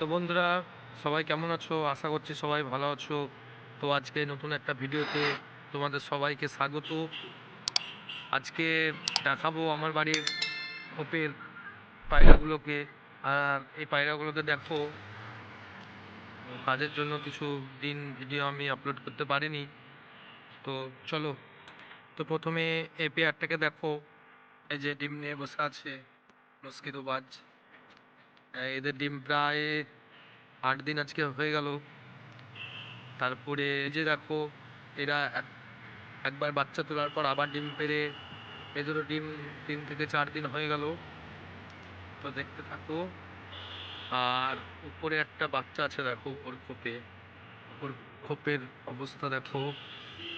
তো বন্ধুরা, সবাই কেমন আছো? আশা করছি সবাই ভালো আছো। তো আজকে নতুন একটা ভিডিওতে তোমাদের সবাইকে স্বাগত। আজকে দেখাবো আমার বাড়ির খোপের পায়রাগুলোকে। আর এই পায়রাগুলোকে দেখো, কাজের জন্য কিছু দিন ভিডিও আমি আপলোড করতে পারিনি। তো চলো, তো প্রথমে এই পেয়ারটাকে দেখো। এই যে ডিম নিয়ে বসে আছে মস্কিতো বাজ। এদের ডিম প্রায় আট দিন আজকে হয়ে গেল। তারপরে যে দেখো, এরা এক- একবার বাচ্চা তোলার পর আবার ডিম পেড়ে এদেরও ডিম তিন থেকে চার দিন হয়ে গেল। তো দেখতে থাকো, আর উপরে একটা বাচ্চা আছে দেখো উপর খোপে। উপর খোপের অবস্থা দেখো।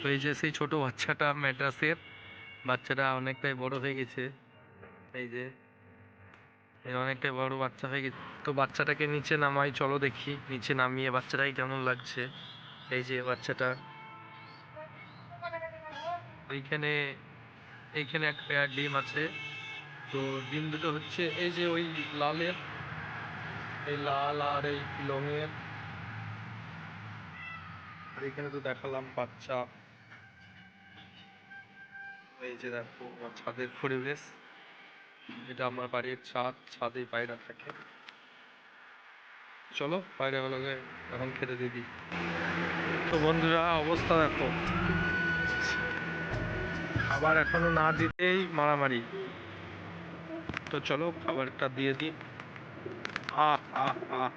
তো এই যে সেই ছোট বাচ্চাটা, ম্যাড্রাসের, বাচ্চাটা অনেকটাই বড় হয়ে গেছে। এই যে এই অনেকটাই বড় বাচ্চা হয়ে গেছে। তো বাচ্চাটাকে নিচে নামাই, চলো দেখি। নিচে নামিয়ে বাচ্চাটাই কেমন লাগছে? এই যে বাচ্চাটা। ওইখানে, এইখানে এক পেয়ার ডিম আছে। তো ডিম দুটো হচ্ছে এই যে ওই লালের, এই লাল আর এই লঙের আর এখানে তো দেখালাম বাচ্চা। এই যে দেখো ছাদের পরিবেশ। এটা আমার বাড়ির ছাদ ছাদে পায়রা থাকে। চলো, পায়রাগুলোকে এখন খেতে দিয়ে দিই। তো বন্ধুরা, অবস্থা দেখো। খাবার এখনও না দিতেই মারামারি। তো চলো, খাবারটা দিয়ে দিই। আহ আহ আহ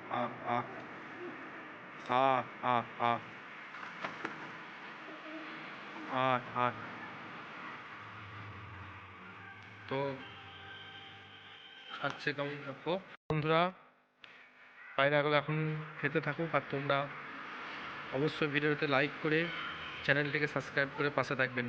আহ আহ আয় আয়। তো খাচ্ছে কেমন দেখো? বন্ধুরা পায়রাগুলো এখন খেতে থাকুক আর তোমরা অবশ্যই ভিডিওতে লাইক করে চ্যানেলটিকে সাবস্ক্রাইব করে পাশে থাকবেন।